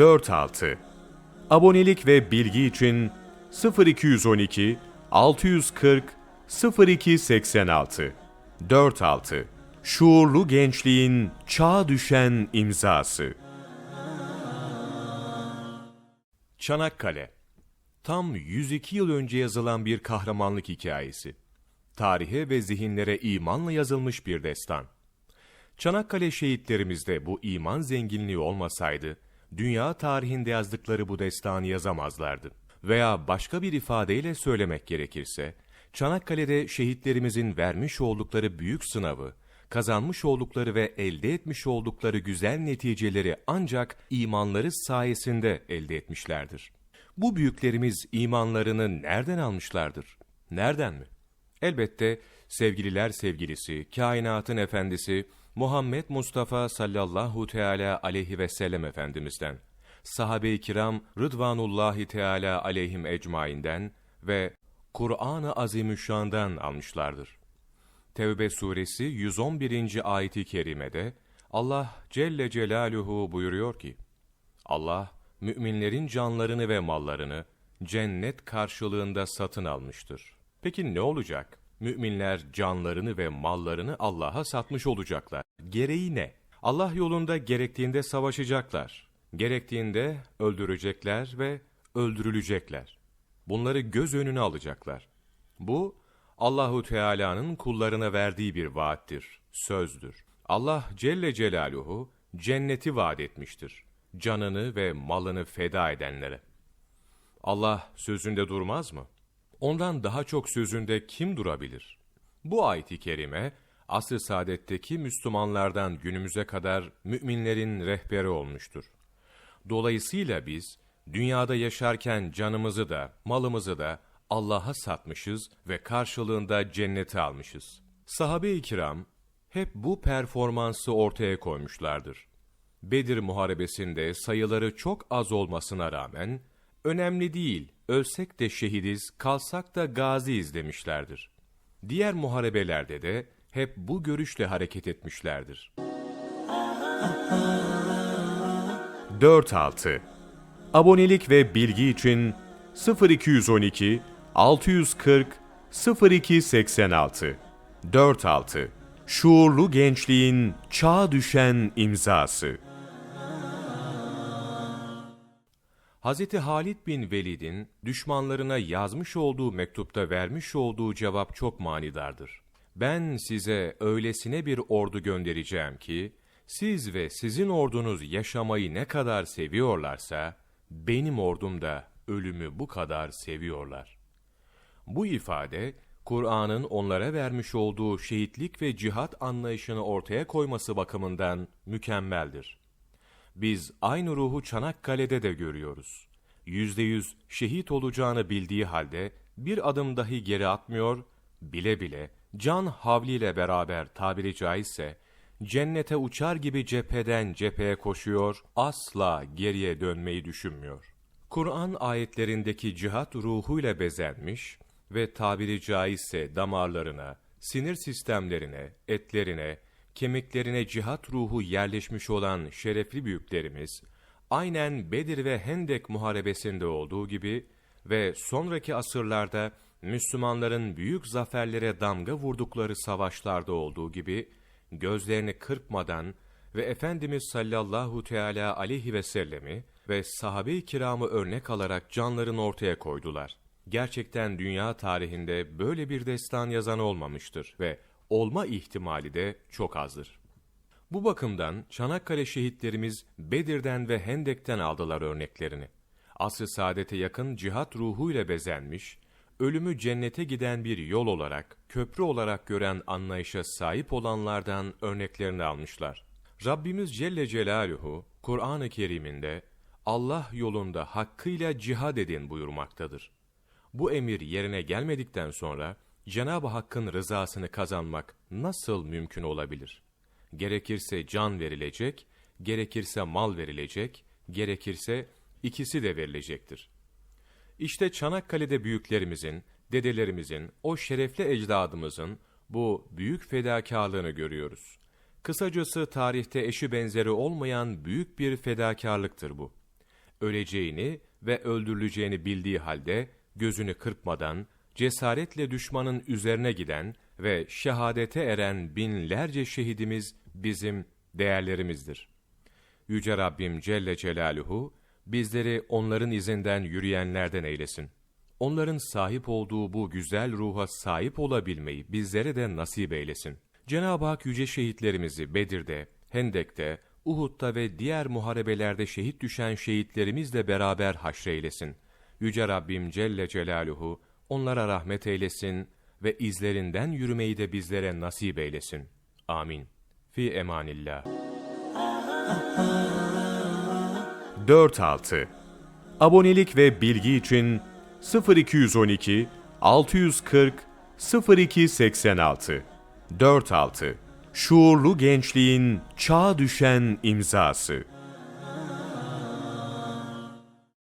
46 Abonelik ve bilgi için 0212 640 0286 46 Şuurlu gençliğin çağ düşen imzası. Çanakkale Tam 102 yıl önce yazılan bir kahramanlık hikayesi. Tarihe ve zihinlere imanla yazılmış bir destan. Çanakkale şehitlerimizde bu iman zenginliği olmasaydı, dünya tarihinde yazdıkları bu destanı yazamazlardı. Veya başka bir ifadeyle söylemek gerekirse, Çanakkale'de şehitlerimizin vermiş oldukları büyük sınavı, kazanmış oldukları ve elde etmiş oldukları güzel neticeleri ancak imanları sayesinde elde etmişlerdir. Bu büyüklerimiz imanlarını nereden almışlardır? Nereden mi? Elbette sevgililer sevgilisi, kainatın efendisi Muhammed Mustafa sallallahu teala aleyhi ve sellem efendimizden, sahabe-i kiram Rıdvanullahi teala aleyhim ecmainden ve Kur'an-ı Azimüşşan'dan almışlardır. Tevbe suresi 111. ayeti kerimede Allah Celle Celaluhu buyuruyor ki, Allah, müminlerin canlarını ve mallarını cennet karşılığında satın almıştır. Peki ne olacak? Müminler canlarını ve mallarını Allah'a satmış olacaklar. Gereği ne? Allah yolunda gerektiğinde savaşacaklar. Gerektiğinde öldürecekler ve öldürülecekler. Bunları göz önüne alacaklar. Bu Allahu Teala'nın kullarına verdiği bir vaattir, sözdür. Allah Celle Celaluhu cenneti vaat etmiştir. Canını ve malını feda edenlere. Allah sözünde durmaz mı? Ondan daha çok sözünde kim durabilir? Bu ayet-i kerime, asr-ı saadetteki Müslümanlardan günümüze kadar müminlerin rehberi olmuştur. Dolayısıyla biz, dünyada yaşarken canımızı da, malımızı da Allah'a satmışız ve karşılığında cenneti almışız. Sahabe-i kiram, hep bu performansı ortaya koymuşlardır. Bedir Muharebesi'nde sayıları çok az olmasına rağmen, önemli değil, ölsek de şehidiz, kalsak da gaziyiz demişlerdir. Diğer muharebelerde de hep bu görüşle hareket etmişlerdir. 46 Abonelik ve bilgi için 0212 640 0286 46 Şuurlu gençliğin çağ düşen imzası. Hz. Halid bin Velid'in düşmanlarına yazmış olduğu mektupta vermiş olduğu cevap çok manidardır. Ben size öylesine bir ordu göndereceğim ki, siz ve sizin ordunuz yaşamayı ne kadar seviyorlarsa, benim ordum da ölümü bu kadar seviyorlar. Bu ifade, Kur'an'ın onlara vermiş olduğu şehitlik ve cihat anlayışını ortaya koyması bakımından mükemmeldir. Biz aynı ruhu Çanakkale'de de görüyoruz. Yüzde yüz şehit olacağını bildiği halde bir adım dahi geri atmıyor, bile bile can havliyle beraber tabiri caizse cennete uçar gibi cepheden cepheye koşuyor, asla geriye dönmeyi düşünmüyor. Kur'an ayetlerindeki cihat ruhuyla bezenmiş ve tabiri caizse damarlarına, sinir sistemlerine, etlerine, kemiklerine cihat ruhu yerleşmiş olan şerefli büyüklerimiz, aynen Bedir ve Hendek muharebesinde olduğu gibi ve sonraki asırlarda Müslümanların büyük zaferlere damga vurdukları savaşlarda olduğu gibi, gözlerini kırpmadan ve Efendimiz sallallahu teala aleyhi ve sellemi ve sahabe-i kiramı örnek alarak canlarını ortaya koydular. Gerçekten dünya tarihinde böyle bir destan yazan olmamıştır ve olma ihtimali de çok azdır. Bu bakımdan Çanakkale şehitlerimiz Bedir'den ve Hendek'ten aldılar örneklerini. Asr-ı saadete yakın cihat ruhuyla bezenmiş, ölümü cennete giden bir yol olarak, köprü olarak gören anlayışa sahip olanlardan örneklerini almışlar. Rabbimiz Celle Celaluhu, Kur'an-ı Kerim'inde Allah yolunda hakkıyla cihad edin buyurmaktadır. Bu emir yerine gelmedikten sonra Cenab-ı Hakk'ın rızasını kazanmak nasıl mümkün olabilir? Gerekirse can verilecek, gerekirse mal verilecek, gerekirse ikisi de verilecektir. İşte Çanakkale'de büyüklerimizin, dedelerimizin, o şerefli ecdadımızın bu büyük fedakarlığını görüyoruz. Kısacası tarihte eşi benzeri olmayan büyük bir fedakarlıktır bu. öleceğini ve öldürüleceğini bildiği halde gözünü kırpmadan cesaretle düşmanın üzerine giden ve şehadete eren binlerce şehidimiz bizim değerlerimizdir. Yüce Rabbim Celle Celaluhu bizleri onların izinden yürüyenlerden eylesin. Onların sahip olduğu bu güzel ruha sahip olabilmeyi bizlere de nasip eylesin. Cenab-ı Hak yüce şehitlerimizi Bedir'de, Hendek'te, Uhud'da ve diğer muharebelerde şehit düşen şehitlerimizle beraber haşreylesin. Yüce Rabbim Celle Celaluhu onlara rahmet eylesin ve izlerinden yürümeyi de bizlere nasip eylesin. Amin. Fi emanillah. 46. Abonelik ve bilgi için 0212 640 0286 46. Şuurlu gençliğin çağ düşen imzası.